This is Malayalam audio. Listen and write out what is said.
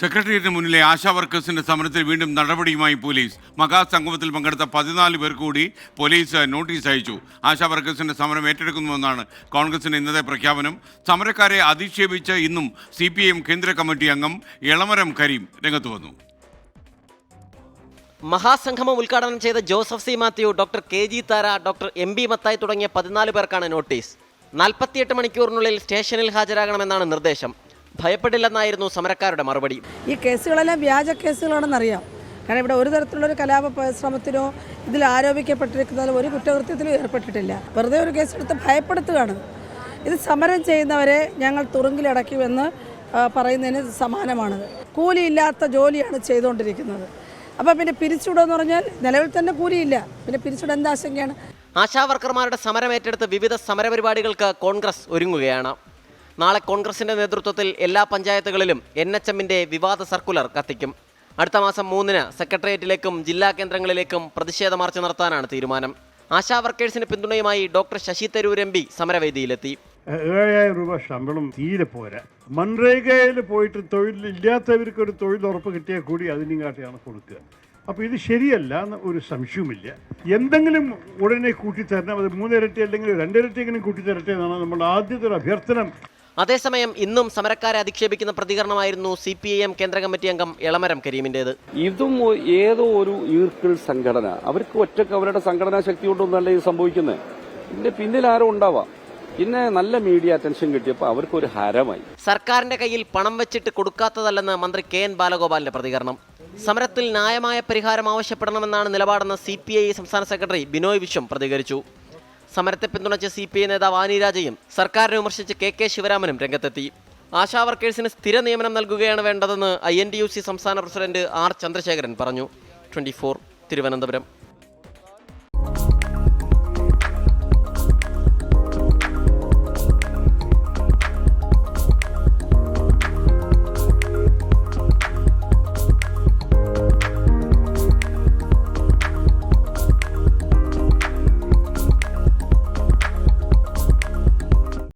സെക്രട്ടേറിയറ്റിന് മുന്നിലെ ആശാ വർക്കേഴ്സിന്റെ സമരത്തിൽ വീണ്ടും നടപടിയുമായി പോലീസ്. മഹാസംഗമത്തിൽ പങ്കെടുത്ത പതിനാല് പേർ കൂടി പോലീസ് നോട്ടീസ് അയച്ചു. ആശാ വർക്കേഴ്സിന്റെ സമരം ഏറ്റെടുക്കുന്നുവെന്നാണ് കോൺഗ്രസിന്റെ ഇന്നത്തെ പ്രഖ്യാപനം. സമരക്കാരെ അധിക്ഷേപിച്ച് ഇന്നും സി പി എം കേന്ദ്ര കമ്മിറ്റി അംഗം എളമരം കരീം രംഗത്ത് വന്നു. മഹാസംഗമം ഉദ്ഘാടനം ചെയ്ത Joseph C Mathew doctor K G Thara doctor M B Mathai തുടങ്ങിയ പതിനാല് പേർക്കാണ് നോട്ടീസ്. നാൽപ്പത്തിയെട്ട് മണിക്കൂറിനുള്ളിൽ സ്റ്റേഷനിൽ ഹാജരാകണമെന്നാണ് നിർദ്ദേശം. ഭയപ്പെടില്ലെന്നായിരുന്നു സമരക്കാരുടെ മറുപടി. ഈ കേസുകളെല്ലാം വ്യാജ കേസുകളാണെന്നറിയാം. കാരണം ഇവിടെ ഒരു തരത്തിലുള്ളൊരു കലാപ ശ്രമത്തിനോ ഇതിൽ ആരോപിക്കപ്പെട്ടിരിക്കുന്നതിൽ ഒരു കുറ്റകൃത്യത്തിലും ഏർപ്പെട്ടിട്ടില്ല. വെറുതെ ഒരു കേസെടുത്ത് ഭയപ്പെടുത്തുകയാണ്. ഇത് സമരം ചെയ്യുന്നവരെ ഞങ്ങൾ തുറുങ്കിലടയ്ക്കുമെന്ന് പറയുന്നതിന് സമാനമാണത് കൂലിയില്ലാത്ത ജോലിയാണ് ചെയ്തുകൊണ്ടിരിക്കുന്നത്. അപ്പം പിന്നെ പിരിച്ചുവിടുമെന്ന് പറഞ്ഞാൽ നിലവിൽ തന്നെ കൂലിയില്ല. പിന്നെ പിരിച്ചുവിടാൻ എന്താശങ്കയാണ് ആശാ വർക്കർമാരുടെ സമരം ഏറ്റെടുത്ത് വിവിധ സമരപരിപാടികൾക്ക് കോൺഗ്രസ് ഒരുങ്ങുകയാണ്. നാളെ കോൺഗ്രസിന്റെ നേതൃത്വത്തിൽ എല്ലാ പഞ്ചായത്തുകളിലും എൻ എച്ച് എമ്മിന്റെ വിവാദ സർക്കുലർ കത്തിക്കും. അടുത്ത മാസം മൂന്നിന് സെക്രട്ടേറിയറ്റിലേക്കും ജില്ലാ കേന്ദ്രങ്ങളിലേക്കും പ്രതിഷേധ മാർച്ച് നടത്താനാണ് തീരുമാനം. ആശാ വർക്കേഴ്സിന് പിന്തുണയുമായി doctor Shashi Tharoor M P സമരവേദിയിലെത്തി. ഏഴായിരം രൂപ ശമ്പളം തീരെ പോരാ. മൺരേഖയിൽ പോയിട്ട് തൊഴിലില്ലാത്തവർക്ക് ഒരു തൊഴിൽ ഉറപ്പ് കിട്ടിയാൽ കൂടി അതിനും കാട്ടിയാണ് കൊടുക്കുക. അപ്പോൾ ഇത് ശരിയല്ല എന്ന് ഒരു സംശയവുമില്ല. എന്തെങ്കിലും ഉടനെ കൂട്ടിത്തരണം അത് മൂന്നിരട്ടി അല്ലെങ്കിൽ രണ്ടിരട്ടിയെങ്കിലും കൂട്ടിത്തരട്ടെ എന്നാണ് നമ്മുടെ ആദ്യത്തെ ഒരു അഭ്യർത്ഥന. അതേസമയം ഇന്നും സമരക്കാരെ അധിക്ഷേപിക്കുന്ന പ്രതികരണമായിരുന്നു സി പി ഐ എം കേന്ദ്ര കമ്മിറ്റി അംഗം എളമരം കരീമിന്റേത് ഇതും ഏതോ ഒരു ഈർക്കിൾ സംഘടന. അവർക്ക് ഒറ്റയ്ക്ക് അവരുടെ സംഘടനാ ശക്തി കൊണ്ടൊന്നല്ല ഇത് സംഭവിക്കുന്നത് ഇതിന്റെ പിന്നിൽ ആരും ഉണ്ടാവാം. പിന്നെ നല്ല മീഡിയ അറ്റൻഷൻ കിട്ടിയപ്പോൾ അവർക്കൊരു ഹരമായി. സർക്കാരിന്റെ കയ്യിൽ പണം വെച്ചിട്ട് കൊടുക്കാത്തതല്ലെന്ന് മന്ത്രി കെ എൻ ബാലഗോപാലിന്റെ പ്രതികരണം. സമരത്തിൽ ന്യായമായ പരിഹാരം ആവശ്യപ്പെടണമെന്നാണ് നിലപാടെന്ന് സി സംസ്ഥാന സെക്രട്ടറി ബിനോയ് വിശ്വം പ്രതികരിച്ചു. സമരത്തെ പിന്തുണച്ച സി പി ഐ നേതാവ് ആനി രാജയും സർക്കാരിനെ വിമർശിച്ച് കെ കെ ശിവരാമനും രംഗത്തെത്തി. ആശാ വർക്കേഴ്സിന് സ്ഥിര നിയമനം നൽകുകയാണ് വേണ്ടതെന്ന് I N D U C സംസ്ഥാന പ്രസിഡന്റ് ആർ ചന്ദ്രശേഖരൻ പറഞ്ഞു. ട്വന്റി തിരുവനന്തപുരം.